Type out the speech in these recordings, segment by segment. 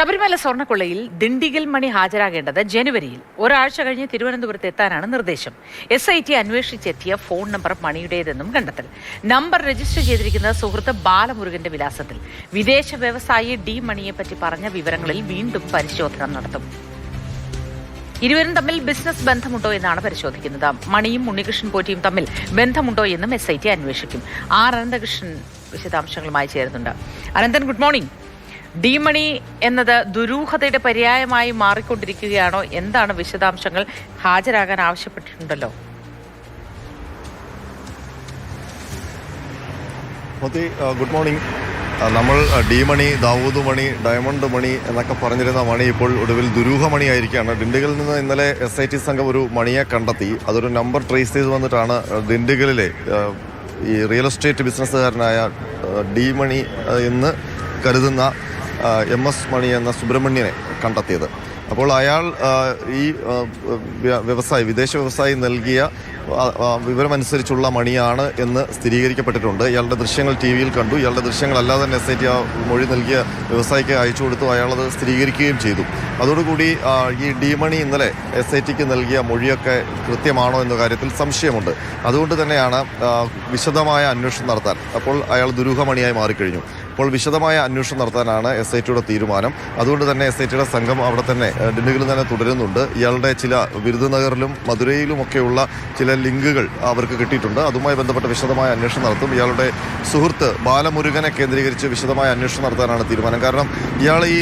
ശബരിമല സ്വർണക്കൊള്ളയിൽ ദിണ്ടിഗൽ മണി ഹാജരാകേണ്ടത് ജനുവരിയിൽ. ഒരാഴ്ച കഴിഞ്ഞ് തിരുവനന്തപുരത്ത് എത്താനാണ് നിർദ്ദേശം. എസ് ഐ ടി അന്വേഷിച്ചെത്തിയ ഫോൺ നമ്പർ മണിയുടേതെന്നും കണ്ടെത്തൽ. നമ്പർ രജിസ്റ്റർ ചെയ്തിരിക്കുന്ന സുഹൃത്ത് ബാലമുരുകന്റെ വിലാസത്തിൽ. വിദേശ വ്യവസായി ഡി മണിയെ പറ്റി പറഞ്ഞ വിവരങ്ങളിൽ വീണ്ടും പരിശോധന നടത്തും. ഇരുവരും തമ്മിൽ ബിസിനസ് ബന്ധമുണ്ടോ എന്നാണ് പരിശോധിക്കുന്നത്. മണിയും ഉണ്ണികൃഷ്ണൻ പോറ്റിയും തമ്മിൽ ബന്ധമുണ്ടോ എന്നും എസ് ഐ ടി അന്വേഷിക്കും. ആർ അനന്തകൃഷ്ണൻ വിശദാംശങ്ങളുമായി ചേരുന്നുണ്ട്. Ananthan good morning D Mani എന്നത് ദുരൂഹതയുടെ പര്യായമായി മാറിക്കൊണ്ടിരിക്കുകയാണോ? എന്താണ് വിശദാംശങ്ങൾ? ഹാജരാകാൻ ആവശ്യപ്പെട്ടിട്ടുണ്ടല്ലോ. Good morning. നമ്മൾ ഡി മണി ദാവൂദ് മണി ഡയമണ്ട് മണി എന്നൊക്കെ പറഞ്ഞിരുന്ന മണി ഇപ്പോൾ ഒടുവിൽ ദുരൂഹ മണി ആയിരിക്കുകയാണ്. ഡിണ്ടിഗലിൽ നിന്ന് ഇന്നലെ എസ് ഐ ടി സംഘം ഒരു മണിയെ കണ്ടെത്തി. അതൊരു നമ്പർ ട്രേസ് ചെയ്ത് വന്നിട്ടാണ് ഡിണ്ടിഗലിലെ ഈ റിയൽ എസ്റ്റേറ്റ് ബിസിനസ്സുകാരനായ ഡി മണി എന്ന് കരുതുന്ന എം എസ് മണി എന്ന സുബ്രഹ്മണ്യനെ കണ്ടെത്തിയത്. അപ്പോൾ അയാൾ ഈ വ്യവസായി വിദേശ വ്യവസായി നൽകിയ വിവരമനുസരിച്ചുള്ള മണിയാണ് എന്ന് സ്ഥിരീകരിക്കപ്പെട്ടിട്ടുണ്ട്. ഇയാളുടെ ദൃശ്യങ്ങൾ ടി വിയിൽ കണ്ടു. ഇയാളുടെ ദൃശ്യങ്ങളല്ലാതെ തന്നെ എസ് ഐ ടി ആ മൊഴി നൽകിയ വ്യവസായിക്ക് അയച്ചു കൊടുത്തു അയാളത് സ്ഥിരീകരിക്കുകയും ചെയ്തു. അതോടുകൂടി ഈ ഡി മണി ഇന്നലെ എസ് ഐ ടിക്ക് നൽകിയ മൊഴിയൊക്കെ കൃത്യമാണോ എന്ന കാര്യത്തിൽ സംശയമുണ്ട്. അതുകൊണ്ട് തന്നെയാണ് വിശദമായ അന്വേഷണം നടത്താൻ. അപ്പോൾ അയാൾ ദുരൂഹമണിയായി മാറിക്കഴിഞ്ഞു. അപ്പോൾ വിശദമായ അന്വേഷണം നടത്താനാണ് എസ് ഐ ടിയുടെ തീരുമാനം. അതുകൊണ്ട് തന്നെ എസ് ഐ ടിയുടെ സംഘം അവിടെ തന്നെ ഡിണ്ടിഗലിൽ തന്നെ തുടരുന്നുണ്ട്. ഇയാളുടെ ചില വിരുദനഗറിലും മധുരയിലുമൊക്കെയുള്ള ചില ലിങ്കുകൾ അവർക്ക് കിട്ടിയിട്ടുണ്ട്. അതുമായി ബന്ധപ്പെട്ട വിശദമായ അന്വേഷണം നടത്തും. ഇയാളുടെ സുഹൃത്ത് ബാലമുരുകനെ കേന്ദ്രീകരിച്ച് വിശദമായ അന്വേഷണം നടത്താനാണ് തീരുമാനം. കാരണം ഇയാൾ ഈ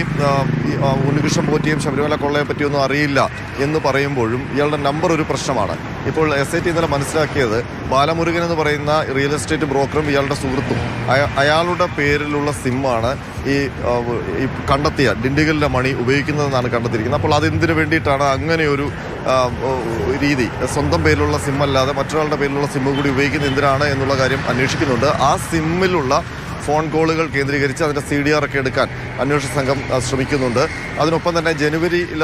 ഉണ്ണികൃഷ്ണൻ പോറ്റിയും ശബരിമല കൊള്ളയെ പറ്റിയൊന്നും അറിയില്ല എന്ന് പറയുമ്പോഴും ഇയാളുടെ നമ്പർ ഒരു പ്രശ്നമാണ്. ഇപ്പോൾ എസ് ഐ ടി ഇന്നലെ മനസ്സിലാക്കിയത് ബാലമുരുകൻ എന്ന് പറയുന്ന റിയൽ എസ്റ്റേറ്റ് ബ്രോക്കറും ഇയാളുടെ സുഹൃത്തും. അയാളുടെ പേരിലുള്ള സിമ്മാണ് ഈ കണ്ടെത്തിയ ഡിണ്ടിഗലിലെ മണി ഉപയോഗിക്കുന്നതെന്നാണ് കണ്ടെത്തിയിരിക്കുന്നത്. അപ്പോൾ അതെന്തിനു വേണ്ടിയിട്ടാണ് അങ്ങനെയൊരു രീതി? സ്വന്തം പേരിലുള്ള സിമ്മല്ലാതെ മറ്റൊരാളുടെ പേരിലുള്ള സിമ്മ് കൂടി ഉപയോഗിക്കുന്നത് എന്തിനാണ് എന്നുള്ള കാര്യം അന്വേഷിക്കുന്നുണ്ട്. ആ സിമ്മിലുള്ള ഫോൺ കോളുകൾ കേന്ദ്രീകരിച്ച് അതിന്റെ സി ഡി ആർ ഒക്കെ എടുക്കാൻ അന്വേഷണ സംഘം ശ്രമിക്കുന്നുണ്ട്. അതിനൊപ്പം തന്നെ ജനുവരിയിൽ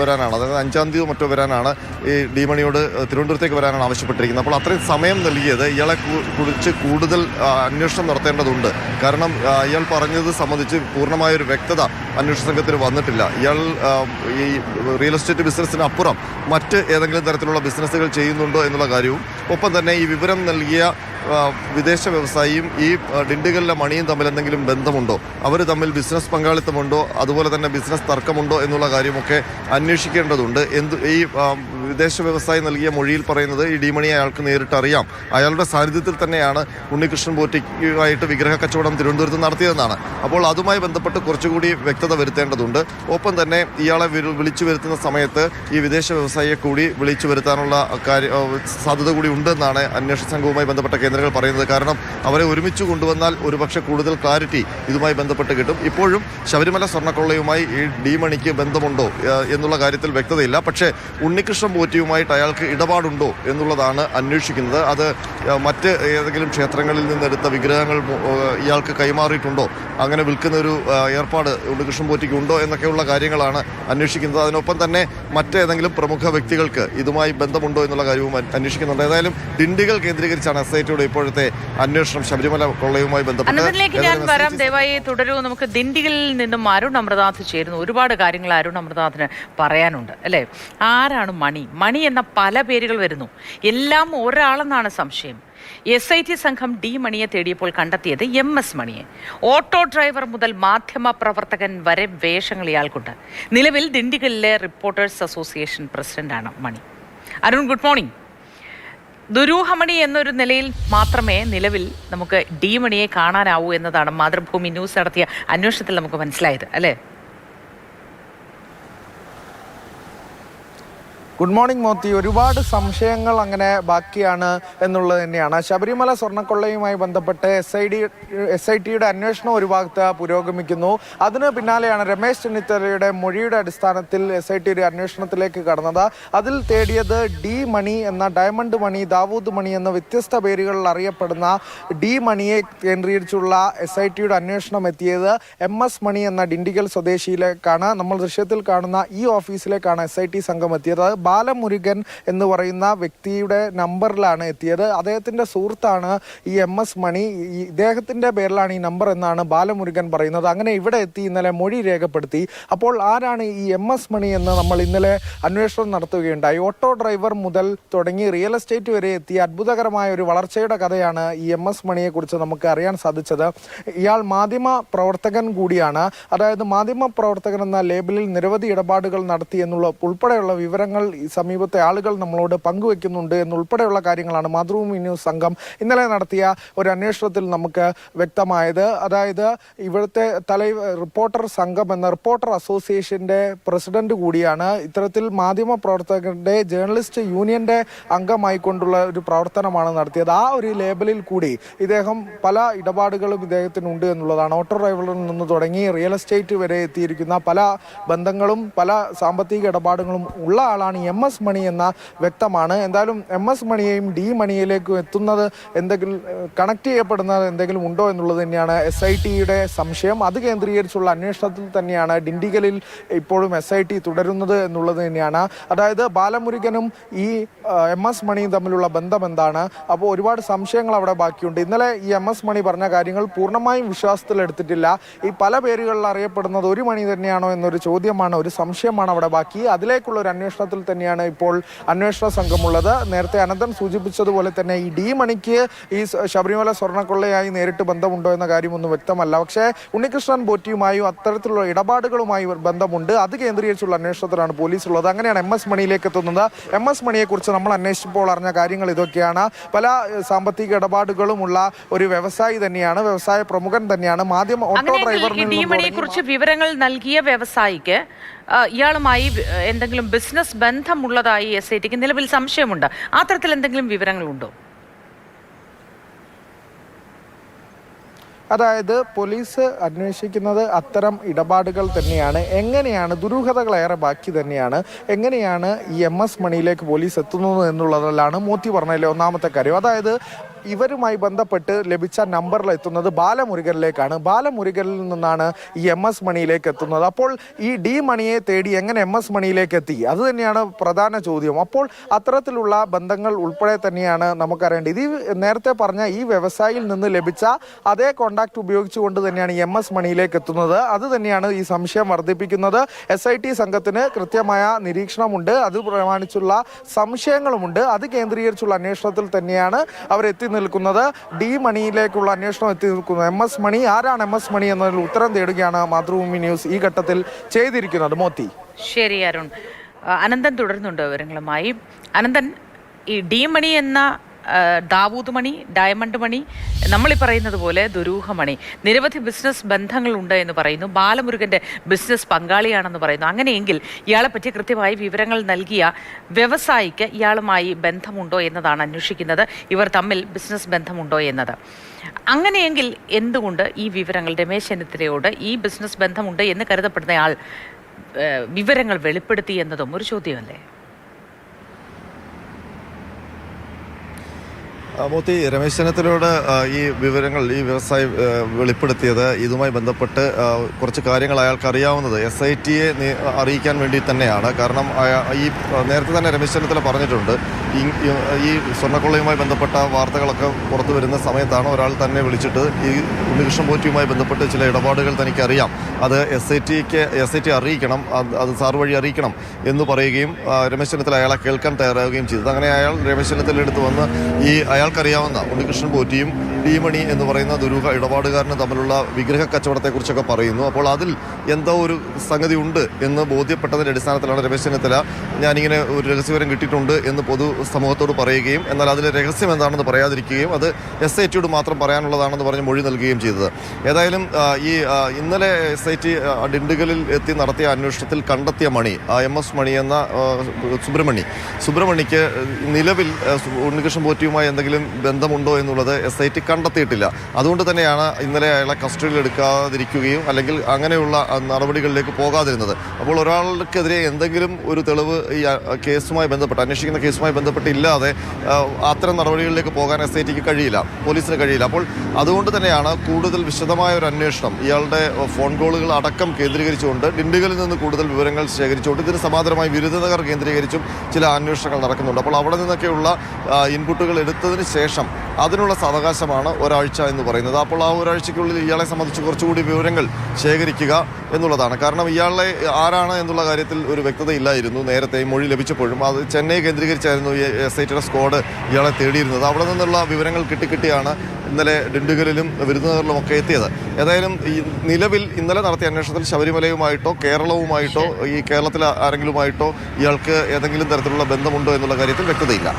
വരാനാണ്. അതായത് അഞ്ചാം തീയതി മറ്റോ വരാനാണ്. ഈ ഡിമണിയോട് തിരുവനന്തപുരത്തേക്ക് വരാനാണ് ആവശ്യപ്പെട്ടിരിക്കുന്നത്. അപ്പോൾ അത്രയും സമയം നൽകിയത് ഇയാളെ കുറിച്ച് കൂടുതൽ അന്വേഷണം നടത്തേണ്ടതുണ്ട്. കാരണം ഇയാൾ പറഞ്ഞത് സംബന്ധിച്ച് പൂർണമായൊരു വ്യക്തത അന്വേഷണ സംഘത്തിന് വന്നിട്ടില്ല. ഇയാൾ ഈ റിയൽ എസ്റ്റേറ്റ് ബിസിനസ്സിന് അപ്പുറം മറ്റ് ഏതെങ്കിലും തരത്തിലുള്ള ബിസിനസ്സുകൾ ചെയ്യുന്നുണ്ടോ എന്നുള്ള കാര്യവും ഒപ്പം തന്നെ ഈ വിവരം നൽകിയ വിദേശ വ്യവസായിയും ഈ ഡിണ്ടുകളിലെ മണിയും തമ്മിൽ എന്തെങ്കിലും ബന്ധമുണ്ടോ? അവർ തമ്മിൽ ബിസിനസ് പങ്കാളിത്തമുണ്ടോ? അതുപോലെ തന്നെ ബിസിനസ് തർക്കമുണ്ടോ എന്നുള്ള കാര്യമൊക്കെ അന്വേഷിക്കേണ്ടതുണ്ട്. എന്ത് ഈ വിദേശ വ്യവസായി നൽകിയ മൊഴിയിൽ പറയുന്നത് ഈ ഡിമണി അയാൾക്ക് നേരിട്ട് അറിയാം. അയാളുടെ സാന്നിധ്യത്തിൽ തന്നെയാണ് ഉണ്ണികൃഷ്ണൻ പോറ്റിക്കുമായിട്ട് വിഗ്രഹ കച്ചവടം തിരുവനന്തപുരത്ത് നടത്തിയതെന്നാണ്. അപ്പോൾ അതുമായി ബന്ധപ്പെട്ട് കുറച്ചുകൂടി വ്യക്തത വരുത്തേണ്ടതുണ്ട്. ഒപ്പം തന്നെ ഇയാളെ വിളിച്ചു വരുത്തുന്ന സമയത്ത് ഈ വിദേശ വ്യവസായിയെ കൂടി വിളിച്ചു വരുത്താനുള്ള സാധ്യത കൂടി ഉണ്ടെന്നാണ് അന്വേഷണ സംഘവുമായി ബന്ധപ്പെട്ട കേന്ദ്രങ്ങൾ പറയുന്നത്. കാരണം അവരെ ഒരുമിച്ച് കൊണ്ടുവന്നാൽ ഒരുപക്ഷെ കൂടുതൽ ക്ലാരിറ്റി ഇതുമായി ബന്ധപ്പെട്ട് കിട്ടും. ഇപ്പോഴും ശബരിമല സ്വർണക്കൊള്ളയുമായി ഈ ഡി മണിക്ക് ബന്ധമുണ്ടോ എന്നുള്ള കാര്യത്തിൽ വ്യക്തതയില്ല. പക്ഷേ ഉണ്ണികൃഷ്ണൻ പോറ്റിയുമായിട്ട് അയാൾക്ക് ഇടപാടുണ്ടോ എന്നുള്ളതാണ് അന്വേഷിക്കുന്നത്. അത് മറ്റ് ഏതെങ്കിലും ക്ഷേത്രങ്ങളിൽ നിന്നെടുത്ത വിഗ്രഹങ്ങൾ ഇയാൾക്ക് കൈമാറിയിട്ടുണ്ടോ? അങ്ങനെ വിൽക്കുന്ന ഒരു ഏർപ്പാട് ഉണ്ണികൃഷ്ണൻ പോറ്റിക്ക് ഉണ്ടോ എന്നൊക്കെയുള്ള കാര്യങ്ങളാണ് അന്വേഷിക്കുന്നത്. അതിനൊപ്പം തന്നെ മറ്റേതെങ്കിലും പ്രമുഖ വ്യക്തികൾക്ക് ഇതുമായി ബന്ധമുണ്ടോ എന്നുള്ള കാര്യവും അന്വേഷിക്കുന്നുണ്ട്. ഏതായാലും ഡിണ്ടികൾ കേന്ദ്രീകരിച്ചാണ് എസ് ഐ ടിയുടെ ഇപ്പോഴത്തെ അന്വേഷണം ശബരിമല കൊള്ളയുമായി ബന്ധപ്പെട്ട് ഞാൻ വരാം. ദയവായി തുടരൂ നമുക്ക് ദിണ്ടിഗലിൽ നിന്നും അരുൺ അമൃതാഥ് ചേരുന്നു. ഒരുപാട് കാര്യങ്ങൾ അരുൺ അമൃതാഥിന് പറയാനുണ്ട് അല്ലേ? ആരാണ് മണി? മണി എന്ന പല പേരുകൾ വരുന്നു. എല്ലാം ഒരാളെന്നാണ് സംശയം. എസ് ഐ ടി സംഘം ഡി മണിയെ തേടിയപ്പോൾ കണ്ടെത്തിയത് എം എസ് മണിയെ. ഓട്ടോ ഡ്രൈവർ മുതൽ മാധ്യമ പ്രവർത്തകൻ വരെ വേഷങ്ങൾ ഇയാൾക്കുണ്ട്. നിലവിൽ ദിണ്ടിഗലിലെ റിപ്പോർട്ടേഴ്സ് അസോസിയേഷൻ പ്രസിഡന്റാണ് മണി. Arun good morning. ദുരൂഹമണി എന്നൊരു നിലയിൽ മാത്രമേ നിലവിൽ നമുക്ക് ഡി മണിയെ കാണാനാവൂ എന്നതാണ് മാതൃഭൂമി ന്യൂസ് നടത്തിയ അന്വേഷണത്തിൽ നമുക്ക് മനസ്സിലായത് അല്ലേ? Good morning Moti. ഒരുപാട് സംശയങ്ങൾ അങ്ങനെ ബാക്കിയാണ് എന്നുള്ളത് തന്നെയാണ്. ശബരിമല സ്വർണക്കൊള്ളയുമായി ബന്ധപ്പെട്ട് S I D S I ടിയുടെ അന്വേഷണം ഒരു ഭാഗത്ത് പുരോഗമിക്കുന്നു. അതിന് പിന്നാലെയാണ് രമേശ് ചെന്നിത്തലയുടെ മൊഴിയുടെ അടിസ്ഥാനത്തിൽ എസ് ഐ ടി ഒരു അന്വേഷണത്തിലേക്ക് കടന്നത്. അതിൽ തേടിയത് ഡി മണി എന്ന ഡയമണ്ട് മണി ദാവൂദ് മണി എന്ന വ്യത്യസ്ത പേരുകളിൽ അറിയപ്പെടുന്ന ഡി മണിയെ കേന്ദ്രീകരിച്ചുള്ള എസ് ഐ ടിയുടെ അന്വേഷണം എത്തിയത് എം എസ് മണി എന്ന ഡിണ്ടിഗൽ സ്വദേശിയിലേക്കാണ്. നമ്മൾ ദൃശ്യത്തിൽ കാണുന്ന ഈ ഓഫീസിലേക്കാണ് എസ് ഐ ടി സംഘം എത്തിയത്. ബാലമുരുകൻ എന്ന് പറയുന്ന വ്യക്തിയുടെ നമ്പറിലാണ് എത്തിയത്. അദ്ദേഹത്തിന്റെ സുഹൃത്താണ് ഈ എം എസ് മണി. ഇദ്ദേഹത്തിന്റെ പേരിലാണ് ഈ നമ്പർ എന്നാണ് ബാലമുരുകൻ പറയുന്നത്. അങ്ങനെ ഇവിടെ എത്തി ഇന്നലെ മൊഴി രേഖപ്പെടുത്തി. അപ്പോൾ ആരാണ് ഈ എം എസ് മണി എന്ന് നമ്മൾ ഇന്നലെ അന്വേഷണം നടത്തുകയുണ്ടായി. ഓട്ടോ ഡ്രൈവർ മുതൽ തുടങ്ങി റിയൽ എസ്റ്റേറ്റ് വരെ എത്തിയ അത്ഭുതകരമായ ഒരു വളർച്ചയുടെ കഥയാണ് ഈ എം എസ് മണിയെക്കുറിച്ച് നമുക്ക് അറിയാൻ സാധിച്ചത്. ഇയാൾ മാധ്യമ പ്രവർത്തകൻ കൂടിയാണ്. അതായത് മാധ്യമ പ്രവർത്തകൻ എന്ന ലേബലിൽ നിരവധി ഇടപാടുകൾ നടത്തി എന്നുള്ള ഉൾപ്പെടെയുള്ള വിവരങ്ങൾ ഈ സമീപത്തെ ആളുകൾ നമ്മളോട് പങ്കുവെക്കുന്നുണ്ട് എന്നുൾപ്പെടെയുള്ള കാര്യങ്ങളാണ് മാതൃഭൂമി ന്യൂസ് സംഘം ഇന്നലെ നടത്തിയ ഒരു അന്വേഷണത്തിൽ നമുക്ക് വ്യക്തമായത്. അതായത് ഇവിടുത്തെ തലൈ റിപ്പോർട്ടർ സംഘം എന്ന റിപ്പോർട്ടർ അസോസിയേഷന്റെ പ്രസിഡന്റ് കൂടിയാണ്. ഇത്തരത്തിൽ മാധ്യമ പ്രവർത്തകരുടെ ജേർണലിസ്റ്റ് യൂണിയന്റെ അംഗമായിക്കൊണ്ടുള്ള ഒരു പ്രവർത്തനമാണ് നടത്തിയത്. ആ ഒരു ലേബലിൽ കൂടി ഇദ്ദേഹം പല ഇടപാടുകളും ഇദ്ദേഹത്തിനുണ്ട് എന്നുള്ളതാണ്. ഓട്ടോ ഡ്രൈവറിൽ നിന്ന് തുടങ്ങി റിയൽ എസ്റ്റേറ്റ് വരെ എത്തിയിരിക്കുന്ന പല ബന്ധങ്ങളും പല സാമ്പത്തിക ഇടപാടുകളും ഉള്ള ആളാണ് എം എസ് മണി എന്ന വ്യക്തമാണ്. എന്തായാലും എം എസ് മണിയെയും ഡി മണിയിലേക്കും എത്തുന്നത് എന്തെങ്കിലും കണക്ട് ചെയ്യപ്പെടുന്നത് എന്തെങ്കിലും ഉണ്ടോ എന്നുള്ളത് തന്നെയാണ് എസ് ഐ ടിയുടെ സംശയം. അത് കേന്ദ്രീകരിച്ചുള്ള അന്വേഷണത്തിൽ തന്നെയാണ് ഡിണ്ടിഗലിൽ ഇപ്പോഴും എസ് ഐ ടി തുടരുന്നത് എന്നുള്ളത് തന്നെയാണ്. അതായത് ബാലമുരുകനും ഈ എം എസ് മണിയും തമ്മിലുള്ള ബന്ധം എന്താണ്? അപ്പോൾ ഒരുപാട് സംശയങ്ങൾ അവിടെ ബാക്കിയുണ്ട്. ഇന്നലെ ഈ എം എസ് മണി പറഞ്ഞ കാര്യങ്ങൾ പൂർണമായും വിശ്വാസത്തിൽ എടുത്തിട്ടില്ല. ഈ പല പേരുകളിൽ അറിയപ്പെടുന്നത് ഒരു മണി തന്നെയാണോ എന്നൊരു ചോദ്യമാണ് ഒരു സംശയമാണ് അവിടെ ബാക്കി. അതിലേക്കുള്ള ഒരു അന്വേഷണത്തിൽ തന്നെയാണ് ഇപ്പോൾ അന്വേഷണ സംഘമുള്ളത്. നേരത്തെ അനന്തൻ സൂചിപ്പിച്ചതുപോലെ തന്നെ ഈ ഡി മണിക്ക് ഈ ശബരിമല സ്വർണക്കൊള്ളയായി നേരിട്ട് ബന്ധമുണ്ടോ എന്ന കാര്യമൊന്നും വ്യക്തമല്ല. പക്ഷേ ഉണ്ണികൃഷ്ണൻ ബോറ്റിയുമായും അത്തരത്തിലുള്ള ഇടപാടുകളുമായി ബന്ധമുണ്ട്. അത് കേന്ദ്രീകരിച്ചുള്ള അന്വേഷണത്തിലാണ് പോലീസ് ഉള്ളത് അങ്ങനെയാണ് എം എസ് മണിയിലേക്ക് എത്തുന്നത്. എം എസ് മണിയെക്കുറിച്ച് നമ്മൾ അന്വേഷിച്ചപ്പോൾ അറിഞ്ഞ കാര്യങ്ങൾ ഇതൊക്കെയാണ്. പല സാമ്പത്തിക ഇടപാടുകളുമുള്ള ഒരു വ്യവസായി തന്നെയാണ്. വ്യവസായ പ്രമുഖൻ തന്നെയാണ്. മാധ്യമ ഓട്ടോ ഡ്രൈവർ വിവരങ്ങൾ നൽകിയ വ്യവസായിക്ക് ഇയാളുമായി എന്തെങ്കിലും ബിസിനസ് ബന്ധമുള്ളതായി എസ് ഐ ടിക്ക് നിലവിൽ സംശയമുണ്ട്. അത്തരത്തിൽ തരത്തിൽ എന്തെങ്കിലും വിവരങ്ങളുണ്ടോ? അതായത് പോലീസ് അന്വേഷിക്കുന്നത് അത്തരം ഇടപാടുകൾ തന്നെയാണ്. എങ്ങനെയാണ് ദുരൂഹതകളേറെ ബാക്കി തന്നെയാണ്. എങ്ങനെയാണ് ഈ എം എസ് മണിയിലേക്ക് പോലീസ് എത്തുന്നത് എന്നുള്ളതിലാണ് മോത്തി പറഞ്ഞതിലെ ഒന്നാമത്തെ കാര്യം. അതായത് ഇവരുമായി ബന്ധപ്പെട്ട് ലഭിച്ച നമ്പറിൽ എത്തുന്നത് ബാലമുരുകനിലേക്കാണ്. ബാലമുരുകനിൽ നിന്നാണ് ഈ എം എസ് മണിയിലേക്ക് എത്തുന്നത്. അപ്പോൾ ഈ ഡി മണിയെ തേടി എങ്ങനെ എം എസ് മണിയിലേക്ക് എത്തി? അത് തന്നെയാണ് പ്രധാന ചോദ്യം. അപ്പോൾ അത്തരത്തിലുള്ള ബന്ധങ്ങൾ ഉൾപ്പെടെ തന്നെയാണ് നമുക്കറിയേണ്ടത് ഇത് നേരത്തെ പറഞ്ഞ ഈ വ്യവസായിൽ നിന്ന് ലഭിച്ച അതേ കോണ്ടാക്ട് ഉപയോഗിച്ചുകൊണ്ട് തന്നെയാണ് എം എസ് മണിയിലേക്ക് എത്തുന്നത്. അത് തന്നെയാണ് ഈ സംശയം വർദ്ധിപ്പിക്കുന്നത്. എസ് ഐ ടി സംഘത്തിന് കൃത്യമായ നിരീക്ഷണമുണ്ട്. അത് പ്രമാണിച്ചുള്ള സംശയങ്ങളുമുണ്ട്. അത് കേന്ദ്രീകരിച്ചുള്ള അന്വേഷണത്തിൽ തന്നെയാണ് അവരെത്തി നിൽക്കുന്നത് ഡി മണിയിലേക്കുള്ള അന്വേഷണം എത്തി നിൽക്കുന്നത് എം എസ് മണി ആരാണ് എം എസ് മണി എന്നതിൽ ഉത്തരം തേടുകയാണ് മാതൃഭൂമി ന്യൂസ് ഈ ഘട്ടത്തിൽ ചെയ്തിരിക്കുന്നത്. മോത്തി. ശരി അരുൺ. അനന്തൻ തുടരുന്നുണ്ട് വിവരങ്ങളുമായി. അനന്തൻ ഈ ഡി മണി എന്ന ദാവൂദ് മണി ഡയമണ്ട് മണി നമ്മളീ പറയുന്നത് പോലെ ദുരൂഹമണി നിരവധി ബിസിനസ് ബന്ധങ്ങളുണ്ട് എന്ന് പറയുന്നു. ബാലമുരുകന്റെ ബിസിനസ് പങ്കാളിയാണെന്ന് പറയുന്നു. അങ്ങനെയെങ്കിൽ ഇയാളെ പറ്റി കൃത്യമായി വിവരങ്ങൾ നൽകിയ വ്യവസായിക്ക് ഇയാളുമായി ബന്ധമുണ്ടോ എന്നതാണ് അന്വേഷിക്കുന്നത്. ഇവർ തമ്മിൽ ബിസിനസ് ബന്ധമുണ്ടോ എന്നത്. അങ്ങനെയെങ്കിൽ എന്തുകൊണ്ട് ഈ വിവരങ്ങൾ രമേശ് ചെന്നിത്തലയോട് ഈ ബിസിനസ് ബന്ധമുണ്ട് എന്ന് കരുതപ്പെടുന്നയാൾ വിവരങ്ങൾ വെളിപ്പെടുത്തി എന്നതും ഒരു ചോദ്യമല്ലേ? മൂത്തി രമേശ് ചെന്നിത്തലയോട് ഈ വിവരങ്ങൾ ഈ വ്യവസായി വെളിപ്പെടുത്തിയത് ഇതുമായി ബന്ധപ്പെട്ട് കുറച്ച് കാര്യങ്ങൾ അയാൾക്ക് അറിയാവുന്നത്. എസ് ഐ ടിയെ അറിയിക്കാൻ വേണ്ടി തന്നെയാണ്. കാരണം ഈ നേരത്തെ തന്നെ രമേശ് ചെന്നിത്തല പറഞ്ഞിട്ടുണ്ട്. ഈ- സ്വർണക്കൊള്ളയുമായി ബന്ധപ്പെട്ട വാർത്തകളൊക്കെ പുറത്തു വരുന്ന സമയത്താണ് ഒരാൾ തന്നെ വിളിച്ചിട്ട് ഈ ഉണ്ണികൃഷ്ണൻ പോറ്റിയുമായി ബന്ധപ്പെട്ട് ചില ഇടപാടുകൾ തനിക്കറിയാം. അത് എസ് ഐ ടിക്ക് എസ് ഐ ടി അറിയിക്കണം അത് സാർ വഴി അറിയിക്കണം എന്ന് പറയുകയും രമേശ് ചെന്നിത്തല അയാളെ കേൾക്കാൻ തയ്യാറാവുകയും ചെയ്തത് അങ്ങനെ അയാൾ രമേശ് ചെന്നിത്തല എടുത്ത് വന്ന് ഈ അയാൾക്കറിയാവുന്ന ഉണ്ണികൃഷ്ണൻ പോറ്റിയും ഡി മണി എന്ന് പറയുന്ന ദുരൂഹ ഇടപാടുകാരനും തമ്മിലുള്ള വിഗ്രഹ കച്ചവടത്തെക്കുറിച്ചൊക്കെ പറയുന്നു. അപ്പോൾ അതിൽ എന്തോ ഒരു സംഗതി ഉണ്ട് എന്ന് ബോധ്യപ്പെട്ടതിന്റെ അടിസ്ഥാനത്തിലാണ് രമേശ് ചെന്നിത്തല ഞാനിങ്ങനെ ഒരു രഹസ്യവിവരം കിട്ടിയിട്ടുണ്ട് എന്ന് പൊതു സമൂഹത്തോട് പറയുകയും എന്നാൽ അതിലെ രഹസ്യം എന്താണെന്ന് പറയാതിരിക്കുകയും അത് എസ് ഐ ടിയോട് മാത്രം പറയാനുള്ളതാണെന്ന് പറഞ്ഞ് മൊഴി നൽകുകയും ചെയ്തത്. ഏതായാലും ഈ ഇന്നലെ എസ് ഐ ടി ഡിണ്ടുകളിൽ എത്തി നടത്തിയ അന്വേഷണത്തിൽ കണ്ടെത്തിയ മണി എം എസ് മണി എന്ന സുബ്രഹ്മണി സുബ്രഹ്മണിക്ക് നിലവിൽ ഉണ്ണികൃഷ്ണൻ പോറ്റിയുമായി എന്തെങ്കിലും ബന്ധമുണ്ടോ എന്നുള്ളത് എസ് ഐ ടി കണ്ടെത്തിയിട്ടില്ല. അതുകൊണ്ട് തന്നെയാണ് ഇന്നലെ അയാളെ കസ്റ്റഡിയിൽ എടുക്കാതിരിക്കുകയും അല്ലെങ്കിൽ അങ്ങനെയുള്ള നടപടികളിലേക്ക് പോകാതിരുന്നത്. അപ്പോൾ ഒരാൾക്കെതിരെ എന്തെങ്കിലും ഒരു തെളിവ് ഈ കേസുമായി ബന്ധപ്പെട്ട് അന്വേഷിക്കുന്ന കേസുമായി ബന്ധപ്പെട്ട് ബന്ധപ്പെട്ട് ഇല്ലാതെ ആ, അത്തരം നടപടികളിലേക്ക് പോകാൻ എസ് ഐ ടിക്ക് കഴിയില്ല പോലീസിന് കഴിയില്ല. അപ്പോൾ അതുകൊണ്ട് തന്നെയാണ് കൂടുതൽ വിശദമായ ഒരു അന്വേഷണം ഇയാളുടെ ഫോൺ കോളുകൾ അടക്കം കേന്ദ്രീകരിച്ചുകൊണ്ട് ഡിണ്ടുകളിൽ നിന്ന് കൂടുതൽ വിവരങ്ങൾ ശേഖരിച്ചുകൊണ്ട് ഇതിന് സമാന്തരമായി വിരുദ്ധനഗർ കേന്ദ്രീകരിച്ചും ചില അന്വേഷണങ്ങൾ നടക്കുന്നുണ്ട്. അപ്പോൾ അവിടെ നിന്നൊക്കെയുള്ള ഇൻപുട്ടുകൾ എടുത്തതിന് ശേഷം അതിനുള്ള സാവകാശമാണ് ഒരാഴ്ച എന്ന് പറയുന്നത്. അപ്പോൾ ആ ഒരാഴ്ചയ്ക്കുള്ളിൽ ഇയാളെ സംബന്ധിച്ച് കുറച്ചുകൂടി വിവരങ്ങൾ ശേഖരിക്കുക എന്നുള്ളതാണ്. കാരണം ഇയാളെ ആരാണ് എന്നുള്ള കാര്യത്തിൽ ഒരു വ്യക്തത ഇല്ലായിരുന്നു നേരത്തെ മൊഴി ലഭിച്ചപ്പോഴും. അത് ചെന്നൈ കേന്ദ്രീകരിച്ചായിരുന്നു എസ് സ്ക്വാഡ് ഇയാളെ തേടിയിരുന്നത്. അവിടെ നിന്നുള്ള വിവരങ്ങൾ കിട്ടിക്കിട്ടിയാണ് ഇന്നലെ ഡിണ്ടുകലിലും വിരുന്നുനഗറിലും ഒക്കെ എത്തിയത്. ഏതായാലും ഈ നിലവിൽ ഇന്നലെ നടത്തിയ അന്വേഷണത്തിൽ ശബരിമലയുമായിട്ടോ കേരളവുമായിട്ടോ ഈ കേരളത്തിലെ ആരെങ്കിലുമായിട്ടോ ഇയാൾക്ക് ഏതെങ്കിലും തരത്തിലുള്ള ബന്ധമുണ്ടോ എന്നുള്ള കാര്യത്തിൽ വ്യക്തതയില്ല.